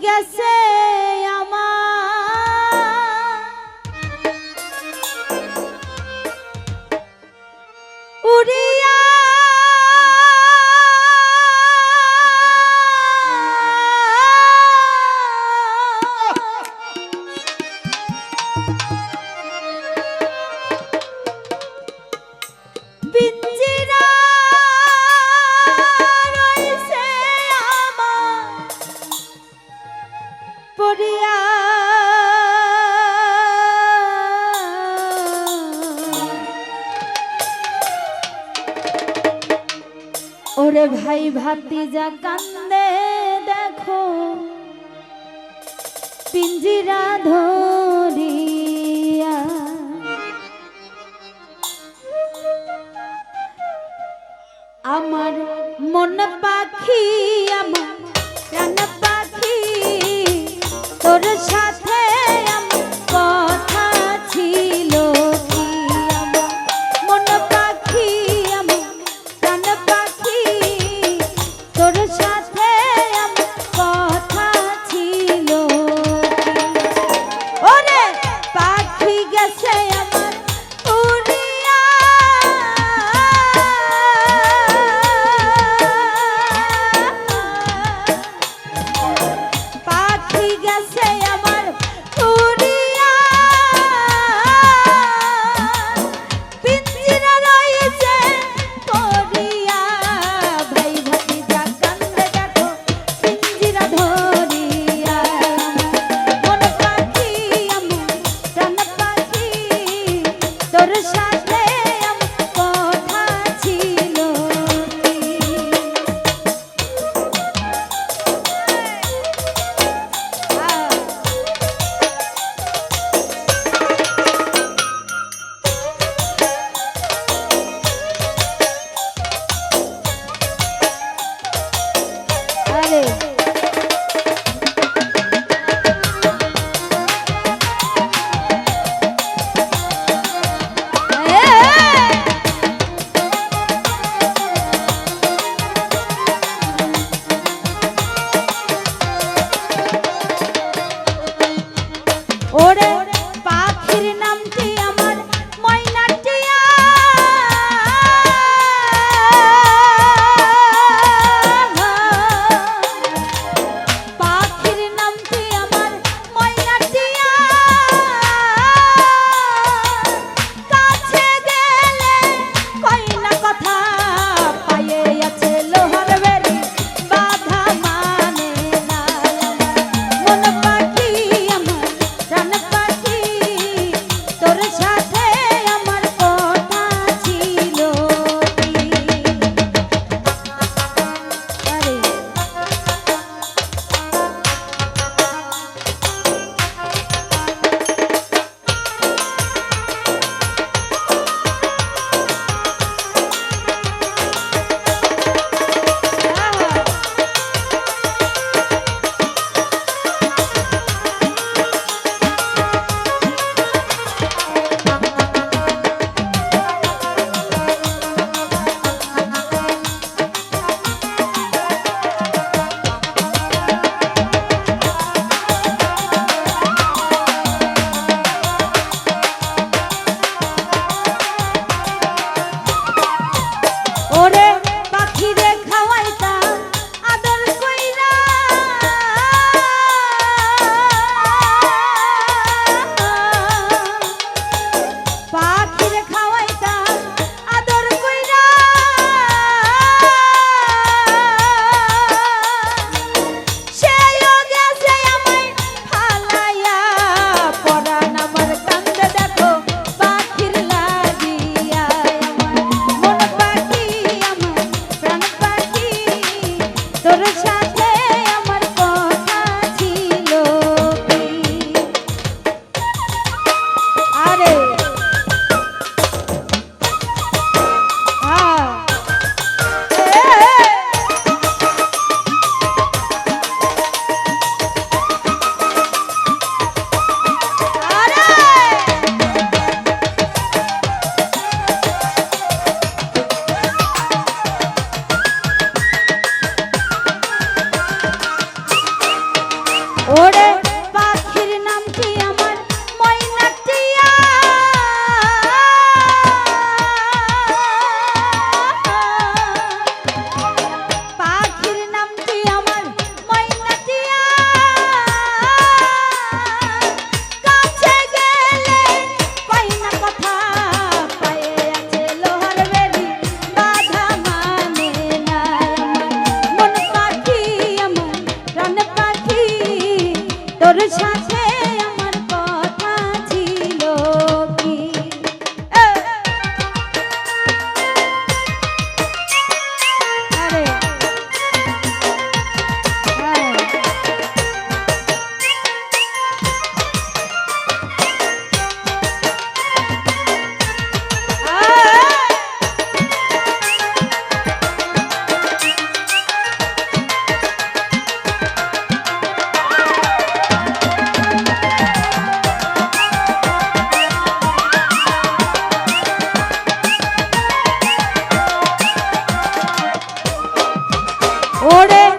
Amiga, é seu. রে ভাই ভাতিজা কান্দে দেখো পিঞ্জিরা ধরিয়া। আমার মন পাখি ওরে ore.